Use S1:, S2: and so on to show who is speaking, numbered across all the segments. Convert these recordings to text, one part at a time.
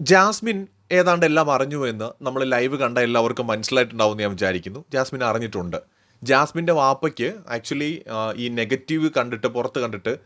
S1: Jasmine ഏതാണ്ട് എല്ലാം അറിഞ്ഞു എന്ന് നമ്മൾ ലൈവ് കണ്ട എല്ലാവർക്കും മനസ്സിലായിട്ടുണ്ടാവും ഞാൻ വിചാരിക്കുന്നു. ജാസ്മിൻ അറിഞ്ഞിട്ടുണ്ട്. ജാസ്മിന്റെ വാപ്പയ്ക്ക് ആക്ച്വലി ഈ നെഗറ്റീവ് കണ്ടിട്ട് പുറത്ത് കണ്ടിട്ട്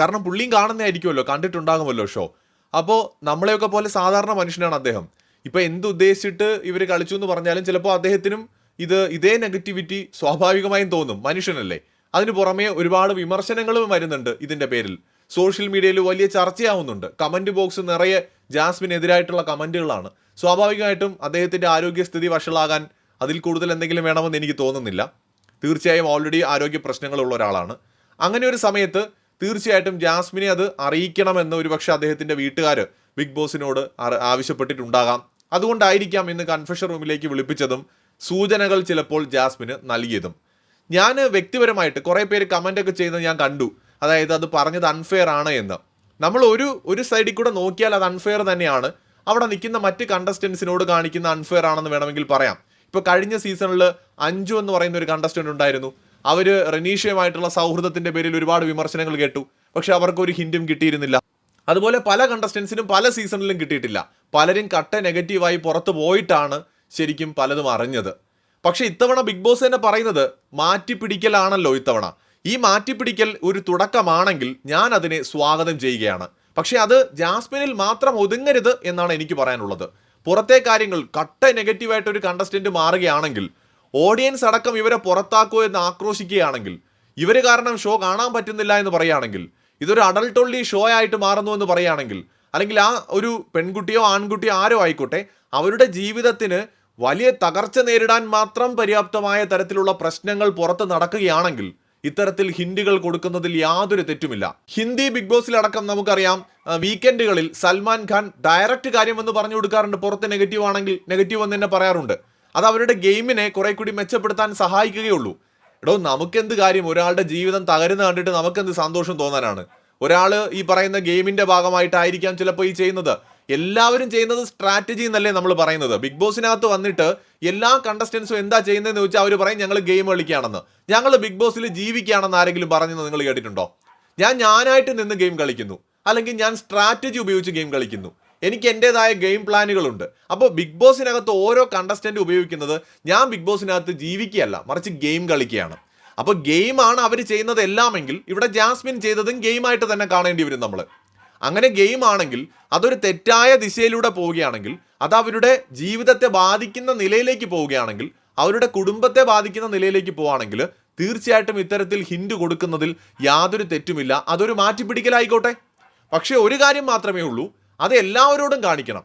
S1: കാരണം പുള്ളിയും കാണുന്നതായിരിക്കുമല്ലോ കണ്ടിട്ടുണ്ടാകുമല്ലോ ഷോ അപ്പോൾ നമ്മളെയൊക്കെ പോലെ സാധാരണ മനുഷ്യനാണ് അദ്ദേഹം. ഇപ്പോൾ എന്ത് ഉദ്ദേശിച്ചിട്ട് ഇവർ കളിച്ചു എന്ന് പറഞ്ഞാലും ചിലപ്പോൾ അദ്ദേഹത്തിനും ഇത് ഇതേ നെഗറ്റിവിറ്റി സ്വാഭാവികമായും തോന്നും. മനുഷ്യനല്ലേ. അതിന് പുറമേ ഒരുപാട് വിമർശനങ്ങളും വരുന്നുണ്ട് ഇതിന്റെ പേരിൽ. സോഷ്യൽ മീഡിയയിൽ വലിയ ചർച്ചയാവുന്നുണ്ട്. കമന്റ് ബോക്സ് നിറയെ ജാസ്മിനെതിരായിട്ടുള്ള കമന്റുകളാണ്. സ്വാഭാവികമായിട്ടും അദ്ദേഹത്തിന്റെ ആരോഗ്യസ്ഥിതി വഷളാകാൻ അതിൽ കൂടുതൽ എന്തെങ്കിലും വേണമെന്ന് എനിക്ക് തോന്നുന്നില്ല. തീർച്ചയായും ഓൾറെഡി ആരോഗ്യ പ്രശ്നങ്ങളുള്ള ഒരാളാണ്. അങ്ങനെ ഒരു സമയത്ത് തീർച്ചയായിട്ടും ജാസ്മിനെ അത് അറിയിക്കണമെന്ന് ഒരുപക്ഷെ അദ്ദേഹത്തിന്റെ വീട്ടുകാർ ബിഗ് ബോസിനോട് ആവശ്യപ്പെട്ടിട്ടുണ്ടാകാം. അതുകൊണ്ടായിരിക്കാം ഇന്ന് കൺഫഷൻ റൂമിലേക്ക് വിളിപ്പിച്ചതും സൂചനകൾ ചിലപ്പോൾ ജാസ്മിന് നൽകിയതും. ഞാൻ വ്യക്തിപരമായിട്ട് കുറേ പേര് കമന്റ് ഒക്കെ ചെയ്യുന്നത് ഞാൻ കണ്ടു. അതായത് അത് പറഞ്ഞത് അൺഫെയർ ആണ് എന്ന്. നമ്മൾ ഒരു ഒരു സൈഡിൽ കൂടെ നോക്കിയാൽ അത് അൺഫെയർ തന്നെയാണ്. അവിടെ നിൽക്കുന്ന മറ്റ് കണ്ടസ്റ്റൻസിനോട് കാണിക്കുന്ന അൺഫെയർ ആണെന്ന് വേണമെങ്കിൽ പറയാം. ഇപ്പോൾ കഴിഞ്ഞ സീസണിൽ അഞ്ചു എന്ന് പറയുന്ന ഒരു കണ്ടസ്റ്റന്റ് ഉണ്ടായിരുന്നു. അവർ റനീഷയുമായിട്ടുള്ള സൗഹൃദത്തിന്റെ പേരിൽ ഒരുപാട് വിമർശനങ്ങൾ കേട്ടു. പക്ഷെ അവർക്ക് ഒരു ഹിന്റും കിട്ടിയിരുന്നില്ല. അതുപോലെ പല കണ്ടസ്റ്റൻസിനും പല സീസണിലും കിട്ടിയിട്ടില്ല. പലരും കട്ട നെഗറ്റീവായി പുറത്തു പോയിട്ടാണ് ശരിക്കും പലതും അറിഞ്ഞത്. പക്ഷേ ഇത്തവണ ബിഗ് ബോസ് തന്നെ പറയുന്നത് മാറ്റിപ്പിടിക്കലാണല്ലോ ഇത്തവണ. ഈ മാറ്റിപ്പിടിക്കൽ ഒരു തുടക്കമാണെങ്കിൽ ഞാൻ അതിനെ സ്വാഗതം ചെയ്യുകയാണ്. പക്ഷേ അത് ജാസ്മിനിൽ മാത്രം ഒതുങ്ങരുത് എന്നാണ് എനിക്ക് പറയാനുള്ളത്. പുറത്തെ കാര്യങ്ങൾ കട്ട നെഗറ്റീവായിട്ട് ഒരു കണ്ടസ്റ്റന്റ് മാറുകയാണെങ്കിൽ ഓഡിയൻസ് അടക്കം ഇവരെ പുറത്താക്കൂ എന്ന് ആക്രോശിക്കുകയാണെങ്കിൽ ഇവർ കാരണം ഷോ കാണാൻ പറ്റുന്നില്ല എന്ന് പറയുകയാണെങ്കിൽ ഇതൊരു അഡൾട്ട് ഓൺലി ഷോ ആയിട്ട് മാറുന്നു എന്ന് പറയുകയാണെങ്കിൽ അല്ലെങ്കിൽ ആ ഒരു പെൺകുട്ടിയോ ആൺകുട്ടിയോ ആരോ ആയിക്കോട്ടെ അവരുടെ ജീവിതത്തിന് വലിയ തകർച്ച നേരിടാൻ മാത്രം പര്യാപ്തമായ തരത്തിലുള്ള പ്രശ്നങ്ങൾ പുറത്ത് നടക്കുകയാണെങ്കിൽ ഇത്തരത്തിൽ ഹിന്ദികൾ കൊടുക്കുന്നതിൽ യാതൊരു തെറ്റുമില്ല. ഹിന്ദി ബിഗ് ബോസിലടക്കം നമുക്കറിയാം വീക്കെൻഡുകളിൽ സൽമാൻ ഖാൻ ഡയറക്റ്റ് കാര്യമെന്ന് പറഞ്ഞു കൊടുക്കാറുണ്ട്. പുറത്ത് നെഗറ്റീവ് ആണെങ്കിൽ നെഗറ്റീവ് എന്ന് തന്നെ പറയാറുണ്ട്. അത് അവരുടെ ഗെയിമിനെ കുറെ കൂടി മെച്ചപ്പെടുത്താൻ സഹായിക്കുകയുള്ളൂ. എടോ നമുക്കെന്ത് കാര്യം? ഒരാളുടെ ജീവിതം തകരുന്ന കണ്ടിട്ട് നമുക്കെന്ത് സന്തോഷം തോന്നാനാണ്? ഒരാൾ ഈ പറയുന്ന ഗെയിമിന്റെ ഭാഗമായിട്ടായിരിക്കാം ചിലപ്പോൾ ഈ ചെയ്യുന്നത്. എല്ലാവരും ചെയ്യുന്നത് സ്ട്രാറ്റജി എന്നല്ലേ നമ്മൾ പറയുന്നത്. ബിഗ് ബോസിനകത്ത് വന്നിട്ട് എല്ലാ കണ്ടസ്റ്റൻസും എന്താ ചെയ്യുന്നതെന്ന് ചോദിച്ചാൽ അവർ പറയും ഞങ്ങൾ ഗെയിം കളിക്കുകയാണെന്ന്. ഞങ്ങൾ ബിഗ് ബോസിൽ ജീവിക്കുകയാണെന്ന് ആരെങ്കിലും പറഞ്ഞെന്ന് നിങ്ങൾ കേട്ടിട്ടുണ്ടോ? ഞാൻ ഞാനായിട്ട് നിന്ന് ഗെയിം കളിക്കുന്നു. അല്ലെങ്കിൽ ഞാൻ സ്ട്രാറ്റജി ഉപയോഗിച്ച് ഗെയിം കളിക്കുന്നു. എനിക്ക് എന്റെതായ ഗെയിം പ്ലാനുകളുണ്ട് അപ്പോൾ ബിഗ് ബോസിനകത്ത് ഓരോ കണ്ടസ്റ്റന്റ് ഉപയോഗിക്കുന്നത് ഞാൻ ബിഗ് ബോസിനകത്ത് ജീവിക്കുകയല്ല മറിച്ച് ഗെയിം കളിക്കുകയാണ്. അപ്പോൾ ഗെയിമാണ് അവർ ചെയ്യുന്നത് എല്ലാമെങ്കിൽ ഇവിടെ ജാസ്മിൻ ചെയ്തതും ഗെയിമായിട്ട് തന്നെ കാണേണ്ടി വരും നമ്മൾ അങ്ങനെ ഗെയിം ആണെങ്കിൽ അതൊരു തെറ്റായ ദിശയിലൂടെ പോവുകയാണെങ്കിൽ അത് അവരുടെ ജീവിതത്തെ ബാധിക്കുന്ന നിലയിലേക്ക് പോവുകയാണെങ്കിൽ അവരുടെ കുടുംബത്തെ ബാധിക്കുന്ന നിലയിലേക്ക് പോവുകയാണെങ്കിൽ തീർച്ചയായിട്ടും ഇത്തരത്തിൽ ഹിൻഡ് കൊടുക്കുന്നതിൽ യാതൊരു തെറ്റുമില്ല. അതൊരു മാറ്റിപ്പിടിക്കലായിക്കോട്ടെ. പക്ഷേ ഒരു കാര്യം മാത്രമേ ഉള്ളൂ. അത് എല്ലാവരോടും കാണിക്കണം.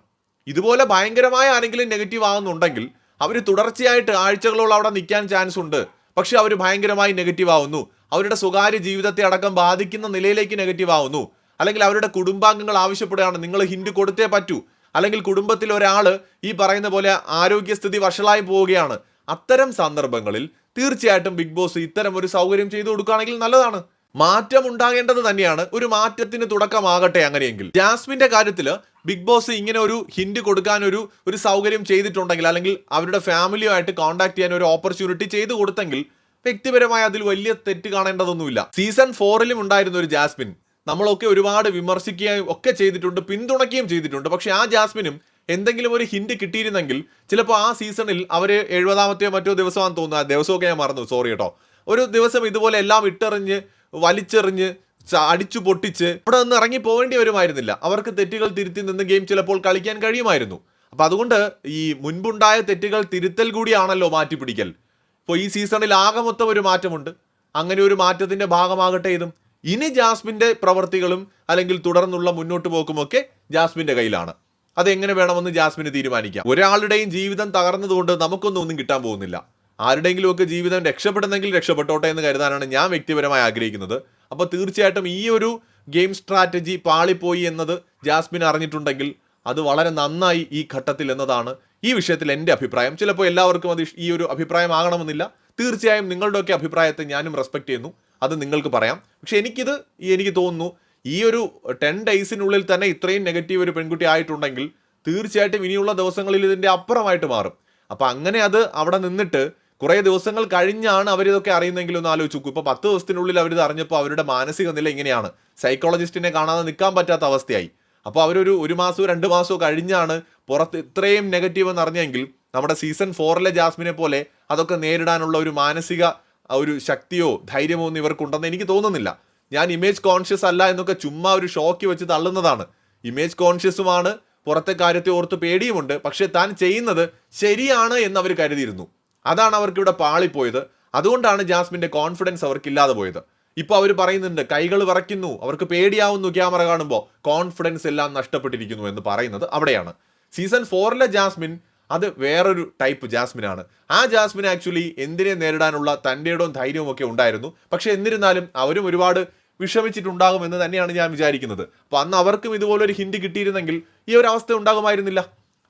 S1: ഇതുപോലെ ഭയങ്കരമായ ആരെങ്കിലും നെഗറ്റീവ് ആകുന്നുണ്ടെങ്കിൽ അവർ തുടർച്ചയായിട്ട് ആഴ്ചകളോളം അവിടെ നിൽക്കാൻ ചാൻസ് ഉണ്ട്. പക്ഷേ അവർ ഭയങ്കരമായി നെഗറ്റീവ് ആവുന്നു. അവരുടെ സ്വകാര്യ ജീവിതത്തെ അടക്കം ബാധിക്കുന്ന നിലയിലേക്ക് നെഗറ്റീവ് ആവുന്നു. അല്ലെങ്കിൽ അവരുടെ കുടുംബാംഗങ്ങൾ ആവശ്യപ്പെടുകയാണ് നിങ്ങൾ ഹിന്റ് കൊടുത്തേ പറ്റൂ. അല്ലെങ്കിൽ കുടുംബത്തിൽ ഒരാൾ ഈ പറയുന്ന പോലെ ആരോഗ്യസ്ഥിതി വഷളായി പോവുകയാണ്. അത്തരം സന്ദർഭങ്ങളിൽ തീർച്ചയായിട്ടും ബിഗ് ബോസ് ഇത്തരം ഒരു സൗകര്യം ചെയ്തു കൊടുക്കുകയാണെങ്കിൽ നല്ലതാണ്. മാറ്റം ഉണ്ടാകേണ്ടത് തന്നെയാണ് ഒരു മാറ്റത്തിന് തുടക്കമാകട്ടെ അങ്ങനെയെങ്കിൽ. ജാസ്മിന്റെ കാര്യത്തിൽ ബിഗ് ബോസ് ഇങ്ങനെ ഒരു ഹിന്റ് കൊടുക്കാൻ ഒരു ഒരു സൗകര്യം ചെയ്തിട്ടുണ്ടെങ്കിൽ അല്ലെങ്കിൽ അവരുടെ ഫാമിലിയുമായിട്ട് കോൺടാക്ട് ചെയ്യാൻ ഒരു ഓപ്പർച്യൂണിറ്റി ചെയ്തു കൊടുത്തെങ്കിൽ വ്യക്തിപരമായി അതിൽ വലിയ തെറ്റ് കാണേണ്ടതൊന്നുമില്ല. സീസൺ ഫോറിലും ഉണ്ടായിരുന്ന ഒരു ജാസ്മിൻ നമ്മളൊക്കെ ഒരുപാട് വിമർശിക്കുകയും ഒക്കെ ചെയ്തിട്ടുണ്ട് പിന്തുണയ്ക്കുകയും ചെയ്തിട്ടുണ്ട്. പക്ഷേ ആ ജാസ്മിനും എന്തെങ്കിലും ഒരു ഹിന്റ് കിട്ടിയിരുന്നെങ്കിൽ ചിലപ്പോൾ ആ സീസണിൽ അവർ എഴുപതാമത്തെയോ മറ്റോ ദിവസമാണെന്ന് തോന്നുന്നു. ആ ദിവസമൊക്കെ ഞാൻ മറന്നു. സോറി കേട്ടോ. ഒരു ദിവസം ഇതുപോലെ എല്ലാം ഇട്ടെറിഞ്ഞ് വലിച്ചെറിഞ്ഞ് അടിച്ചു പൊട്ടിച്ച് ഇവിടെ നിന്ന് ഇറങ്ങി പോകേണ്ടി വരുമായിരുന്നില്ല. അവർക്ക് തെറ്റുകൾ തിരുത്തി നിന്ന് ഗെയിം ചിലപ്പോൾ കളിക്കാൻ കഴിയുമായിരുന്നു. അപ്പം അതുകൊണ്ട് ഈ മുൻപുണ്ടായ തെറ്റുകൾ തിരുത്തൽ കൂടിയാണല്ലോ മാറ്റിപ്പിടിക്കൽ. ഇപ്പോൾ ഈ സീസണിൽ ആകെ മൊത്തം ഒരു മാറ്റമുണ്ട്. അങ്ങനെ ഒരു മാറ്റത്തിന്റെ ഭാഗമാകട്ടെ ഇതും. ഇനി ജാസ്മിന്റെ പ്രവർത്തികളും അല്ലെങ്കിൽ തുടർന്നുള്ള മുന്നോട്ട് പോക്കുമൊക്കെ ജാസ്മിന്റെ കയ്യിലാണ്. അതെങ്ങനെ വേണമെന്ന് ജാസ്മിന് തീരുമാനിക്കാം. ഒരാളുടെയും ജീവിതം തകർന്നതുകൊണ്ട് നമുക്കൊന്നും ഒന്നും കിട്ടാൻ പോകുന്നില്ല. ആരുടെയെങ്കിലും ഒക്കെ ജീവിതം രക്ഷപ്പെടുന്നെങ്കിൽ രക്ഷപ്പെട്ടോട്ടെ എന്ന് കരുതാനാണ് ഞാൻ വ്യക്തിപരമായി ആഗ്രഹിക്കുന്നത്. അപ്പോൾ തീർച്ചയായിട്ടും ഈ ഒരു ഗെയിം സ്ട്രാറ്റജി പാളിപ്പോയി എന്നത് ജാസ്മിൻ അറിഞ്ഞിട്ടുണ്ടെങ്കിൽ അത് വളരെ നന്നായി ഈ ഘട്ടത്തിൽ എന്നതാണ് ഈ വിഷയത്തിൽ എന്റെ അഭിപ്രായം. ചിലപ്പോൾ എല്ലാവർക്കും അത് ഈ ഒരു അഭിപ്രായം ആകണമെന്നില്ല. തീർച്ചയായും നിങ്ങളുടെയൊക്കെ അഭിപ്രായത്തെ ഞാനും റെസ്പെക്ട് ചെയ്യുന്നു. അത് നിങ്ങൾക്ക് പറയാം. പക്ഷെ എനിക്കിത് എനിക്ക് തോന്നുന്നു ഈ ഒരു ടെൻ ഡേയ്സിനുള്ളിൽ തന്നെ ഇത്രയും നെഗറ്റീവ് ഒരു പെൺകുട്ടി ആയിട്ടുണ്ടെങ്കിൽ തീർച്ചയായിട്ടും ഇനിയുള്ള ദിവസങ്ങളിൽ ഇതിന്റെ അപ്പുറമായിട്ട് മാറും. അപ്പം അങ്ങനെ അത് അവിടെ നിന്നിട്ട് കുറേ ദിവസങ്ങൾ കഴിഞ്ഞാണ് അവരിതൊക്കെ അറിയുന്നെങ്കിൽ ഒന്ന് ആലോചിച്ച് നോക്കൂ. ഇപ്പോൾ പത്ത് ദിവസത്തിനുള്ളിൽ അവരിത് അറിഞ്ഞപ്പോൾ അവരുടെ മാനസിക നില ഇങ്ങനെയാണ്. സൈക്കോളജിസ്റ്റിനെ കാണാതെ നിൽക്കാൻ പറ്റാത്ത അവസ്ഥയായി. അപ്പോൾ അവരൊരു ഒരു മാസമോ രണ്ട് മാസമോ കഴിഞ്ഞാണ് പുറത്ത് ഇത്രയും നെഗറ്റീവ് എന്ന് അറിഞ്ഞെങ്കിൽ നമ്മുടെ സീസൺ ഫോറിലെ ജാസ്മിനെ പോലെ അതൊക്കെ നേരിടാനുള്ള ഒരു മാനസിക ആ, ഒരു ശക്തിയോ ധൈര്യമോ ഒന്നും ഇവർക്കുണ്ടെന്ന് എനിക്ക് തോന്നുന്നില്ല. ഞാൻ ഇമേജ് കോൺഷ്യസ് അല്ല എന്നൊക്കെ ചുമ്മാ ഒരു ഷോക്ക് വെച്ച് തള്ളുന്നതാണ്. ഇമേജ് കോൺഷ്യസുമാണ് പുറത്തെ കാര്യത്തെ ഓർത്ത് പേടിയുമുണ്ട് പക്ഷെ താൻ ചെയ്യുന്നത് ശരിയാണ് എന്ന് അവർ കരുതിയിരുന്നു. അതാണ് അവർക്ക് ഇവിടെ പാളിപ്പോയത്. അതുകൊണ്ടാണ് ജാസ്മിന്റെ കോൺഫിഡൻസ് അവർക്കില്ലാതെ പോയത്. ഇപ്പോൾ അവർ പറയുന്നുണ്ട് കൈകൾ വിറയ്ക്കുന്നു അവർക്ക് പേടിയാവുന്നു ക്യാമറ കാണുമ്പോൾ കോൺഫിഡൻസ് എല്ലാം നഷ്ടപ്പെട്ടിരിക്കുന്നു എന്ന് പറയുന്നത് അവിടെയാണ്. സീസൺ ഫോറിലെ ജാസ്മിൻ അത് വേറൊരു ടൈപ്പ് ജാസ്മിനാണ്. ആ ജാസ്മിൻ ആക്ച്വലി എന്തിനെ നേരിടാനുള്ള തന്റെ ഇടവും ധൈര്യവും ഒക്കെ ഉണ്ടായിരുന്നു. പക്ഷേ എന്നിരുന്നാലും അവരും ഒരുപാട് വിഷമിച്ചിട്ടുണ്ടാകും എന്ന് തന്നെയാണ് ഞാൻ വിചാരിക്കുന്നത്. അപ്പോൾ അന്ന് അവർക്കും ഇതുപോലൊരു ഹിൻഡ് കിട്ടിയിരുന്നെങ്കിൽ ഈ ഒരു അവസ്ഥ ഉണ്ടാകുമായിരുന്നില്ല.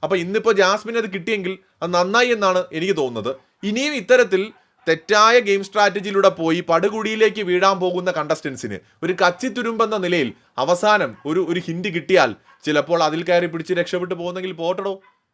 S1: അപ്പോൾ ഇന്നിപ്പോൾ ജാസ്മിൻ അത് കിട്ടിയെങ്കിൽ അത് നന്നായി എന്നാണ് എനിക്ക് തോന്നുന്നത്. ഇനിയും ഇത്തരത്തിൽ തെറ്റായ ഗെയിം സ്ട്രാറ്റജിയിലൂടെ പോയി പടുകുടിയിലേക്ക് വീഴാൻ പോകുന്ന കണ്ടസ്റ്റൻസിന് ഒരു കച്ചിത്തുരുമ്പെന്ന നിലയിൽ അവസാനം ഒരു ഒരു ഹിൻഡ് കിട്ടിയാൽ ചിലപ്പോൾ അതിൽ കയറി പിടിച്ച് രക്ഷപ്പെട്ടു പോകുന്നെങ്കിൽ പോട്ടടോ.